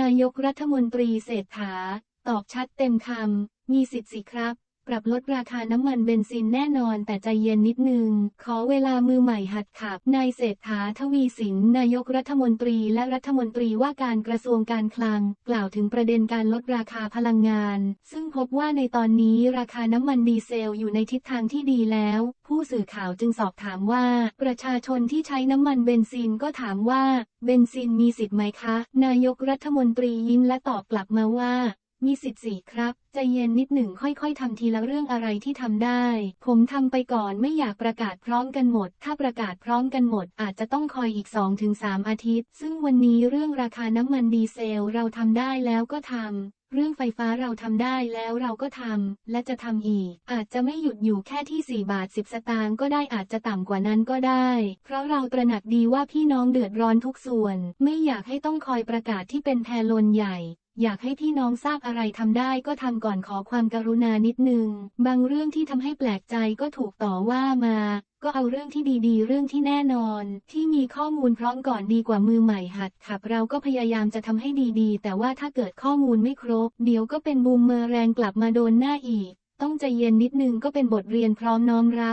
นายกรัฐมนตรีเศรษฐา ตอบชัดเต็มคำ มีสิทธิ์สิครับ ปรับลดราคาน้ำมันเบนซินแน่นอนแต่ใจเย็นนิดนึง ขอเวลามือใหม่หัดขับ นายเศรษฐาทวีสิน นายกรัฐมนตรีและรัฐมนตรีว่าการกระทรวงการคลัง กล่าวถึงประเด็นการลดราคาพลังงาน ซึ่งพบว่าในตอนนี้ราคาน้ำมันดีเซลอยู่ในทิศทางที่ดีแล้ว ผู้สื่อข่าวจึงสอบถามว่า ประชาชนที่ใช้น้ำมันเบนซินก็ถามว่า เบนซินมีสิทธิ์ไหมคะ นายกรัฐมนตรียิ้มและตอบกลับมาว่า มีสิทธิ์สิครับ ใจเย็นนิดหนึ่งค่อยๆทำทีละเรื่องอะไรที่ทำได้ ผมทำไปก่อนไม่อยากประกาศพร้อมกันหมด ถ้าประกาศพร้อมกันหมด อาจจะต้องคอยอีก 2-3 อาทิตย์ ซึ่งวันนี้เรื่องราคาน้ำมันดีเซลเราทำได้แล้วก็ทำเรื่องไฟฟ้าเราทำได้แล้วเราก็ทำและจะทำอีก อาจจะไม่หยุดอยู่แค่ที่ 4 บาท 10 สตางค์ก็ได้อาจจะต่ำกว่านั้นก็ได้ เพราะเราตระหนักดีว่าพี่น้องเดือดร้อนทุกส่วน ไม่อยากให้ต้องคอยประกาศที่เป็นแพลนใหญ่ อยากให้พี่น้องทราบอะไรทำได้ก็ทำก่อนขอความกรุณานิดนึง บางเรื่องที่ทำให้แปลกใจก็ถูกต่อว่ามา ก็เอาเรื่องที่ดีๆ เรื่องที่แน่นอน ที่มีข้อมูลพร้อมก่อนดีกว่ามือใหม่หัดขับ เราก็พยายามจะทำให้ดีๆ แต่ว่าถ้าเกิดข้อมูลไม่ครบ เดี๋ยวก็เป็นบูมเมอแรงกลับมาโดนหน้าอีก ต้องใจเย็นนิดนึงก็เป็นบทเรียนพร้อมน้อมรับ